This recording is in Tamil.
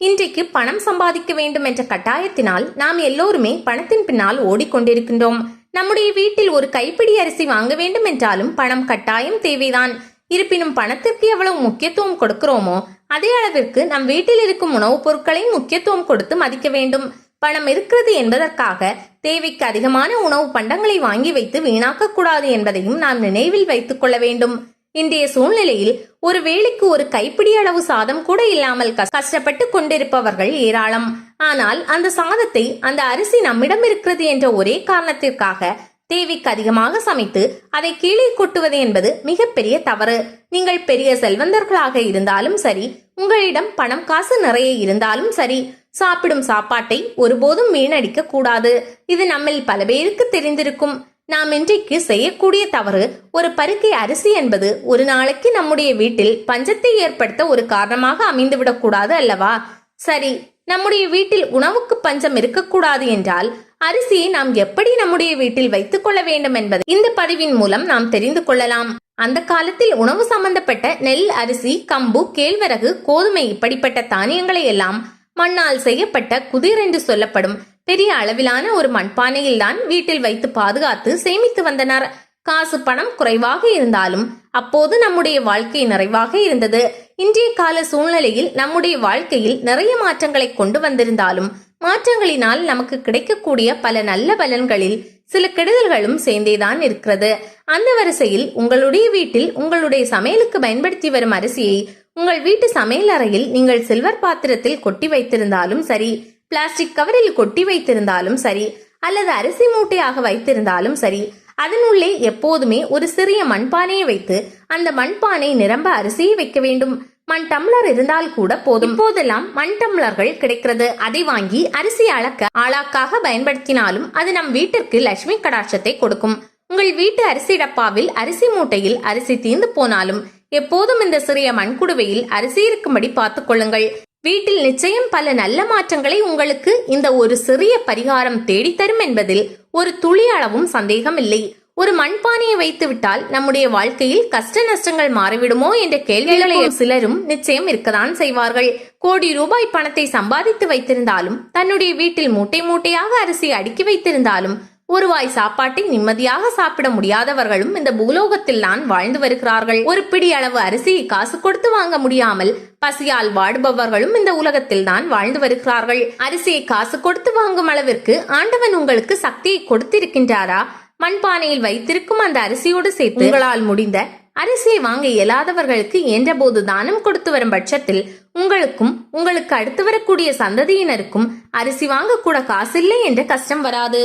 இன்றைக்கு பணம் சம்பாதிக்க வேண்டும் என்ற கட்டாயத்தினால் நாம் எல்லோருமே பணத்தின் பின்னால் ஓடிக்கொண்டிருக்கின்றோம். நம்முடைய வீட்டில் ஒரு கைப்பிடி அரிசி வாங்க வேண்டும் என்றாலும் பணம் கட்டாயம் தேவைதான். இருப்பினும் பணத்திற்கு எவ்வளவு முக்கியத்துவம் கொடுக்கிறோமோ அதே அளவிற்கு நம் வீட்டில் இருக்கும் உணவுப் பொருட்களையும் முக்கியத்துவம் கொடுத்து மதிக்க வேண்டும். பணம் இருக்கிறது என்பதற்காக தேவைக்கு அதிகமான உணவு பண்டங்களை வாங்கி வைத்து வீணாக்க கூடாது என்பதையும் நாம் நினைவில் வைத்துக் கொள்ள வேண்டும். இன்றைய சூழ்நிலையில் ஒரு வேளைக்கு ஒரு கைப்பிடி அளவு சாதம் கூட இல்லாமல் கஷ்டப்பட்டு கொண்டிருப்பவர்கள் ஏராளம். ஆனால் அந்த சாதத்தை அந்த அரிசி நம்மிடம் இருக்கிறது என்ற ஒரே காரணத்திற்காக தேவைக்கு அதிகமாக சமைத்து அதை கீழே கொட்டுவது என்பது மிகப்பெரிய தவறு. நீங்கள் பெரிய செல்வந்தர்களாக இருந்தாலும் சரி உங்களிடம் பணம் காசு நிறைய இருந்தாலும் சரி சாப்பிடும் சாப்பாட்டை ஒருபோதும் வீணடிக்க கூடாது. இது நம்மில் பல பேருக்கு தெரிந்திருக்கும். நாம் இன்றைக்கு செய்யக்கூடிய தவறு ஒரு பருக்கை அரிசி என்பது ஒரு நாளைக்கு நம்முடைய வீட்டில் பஞ்சத்தை ஏற்படுத்த ஒரு காரணமாக அமைந்துவிடக்கூடாது அல்லவா? சரி நம்முடைய வீட்டில் உணவுக்கு பஞ்சம் இருக்கக்கூடாது என்றால் அரிசியை நாம் எப்படி நம்முடைய வீட்டில் வைத்துக் கொள்ள வேண்டும் என்பது இந்த பதிவின் மூலம் நாம் தெரிந்து கொள்ளலாம். அந்த காலத்தில் உணவு சம்பந்தப்பட்ட நெல் அரிசி கம்பு கேழ்வரகு கோதுமை இப்படிப்பட்ட தானியங்களை எல்லாம் மண்ணால் செய்யப்பட்ட குதிர் என்று சொல்லப்படும் பெரிய அளவிலான ஒரு மண்பானையில் தான் வீட்டில் வைத்து பாதுகாத்து சேமித்து வந்தனர். காசு பணம் குறைவாக இருந்தாலும் அப்போது நம்முடைய வாழ்க்கை நிறைவாக இருந்தது. இன்றைய கால சூழ்நிலையில் நம்முடைய வாழ்க்கையில் நிறைய மாற்றங்களை கொண்டு வந்திருந்தாலும் மாற்றங்களினால் நமக்கு கிடைக்கக்கூடிய பல நல்ல பலன்களில் சில கெடுதல்களும் சேர்ந்தேதான் இருக்கிறது. அந்த வரிசையில் உங்களுடைய வீட்டில் உங்களுடைய சமையலுக்கு பயன்படுத்தி வரும் அரிசியை உங்கள் வீட்டு சமையல் அறையில் நீங்கள் சில்வர் பாத்திரத்தில் கொட்டி வைத்திருந்தாலும் சரி பிளாஸ்டிக் கவரில் கொட்டி வைத்திருந்தாலும் சரி அல்லது அரிசி மூட்டையாக வைத்திருந்தாலும் சரி அதனுள்ளே எப்போதுமே ஒரு சிறிய மண்பானையை வைத்து அந்த மண்பானை நிரம்ப அரிசியை வைக்க வேண்டும். மண் டம்ளர் இருந்தால் கூட போதும். இப்போதெல்லாம் மண் டம்ளர்கள் கிடைக்கிறது. அதை வாங்கி அரிசி அளக்க ஆளாக்காக பயன்படுத்தினாலும் அது நம் வீட்டிற்கு லட்சுமி கடாட்சத்தை கொடுக்கும். உங்கள் வீட்டு அரிசி டப்பாவில் அரிசி மூட்டையில் அரிசி தீர்ந்து போனாலும் எப்போதும் இந்த சிறிய மண்குடுவையில் அரிசி இருக்கும்படி பார்த்துக் கொள்ளுங்கள். வீட்டில் நிச்சயம் பல நல்ல மாற்றங்களை உங்களுக்கு இந்த ஒரு சிறிய பரிகாரம் தேடித்தரும் என்பதில் ஒரு துளி அளவும் சந்தேகம் இல்லை ஒரு மண்பானையை வைத்து விட்டால் நம்முடைய வாழ்க்கையில் கஷ்ட நஷ்டங்கள் மாறிவிடுமோ என்ற கேள்விகளை சிலரும் நிச்சயம் இருக்கத்தான் செய்வார்கள். கோடி ரூபாய் பணத்தை சம்பாதித்து வைத்திருந்தாலும் தன்னுடைய வீட்டில் மூட்டை மூட்டையாக அரிசி அடுக்கி வைத்திருந்தாலும் ஒருவாய் சாப்பாட்டை நிம்மதியாக சாப்பிட முடியாதவர்களும் இந்த பூலோகத்தில் தான் வாழ்ந்து வருகிறார்கள். ஒரு பிடி அளவு அரிசியை காசு கொடுத்து வாங்க முடியாமல் பசியால் வாடுபவர்களும் இந்த உலகத்தில் தான் வாழ்ந்து வருகிறார்கள். அரிசியை காசு கொடுத்து வாங்கும் அளவிற்கு ஆண்டவன் உங்களுக்கு சக்தியை கொடுத்திருக்கின்றாரா? மண்பானையில் வைத்திருக்கும் அந்த அரிசியோடு சேர்த்து உங்களால் முடிந்த அரிசியை வாங்க இயலாதவர்களுக்கு இயன்றபோது தானம் கொடுத்து வரும் பட்சத்தில் உங்களுக்கும் உங்களுக்கு அடுத்து வரக்கூடிய சந்ததியினருக்கும் அரிசி வாங்க கூட காசில்லை என்ற கஷ்டம் வராது.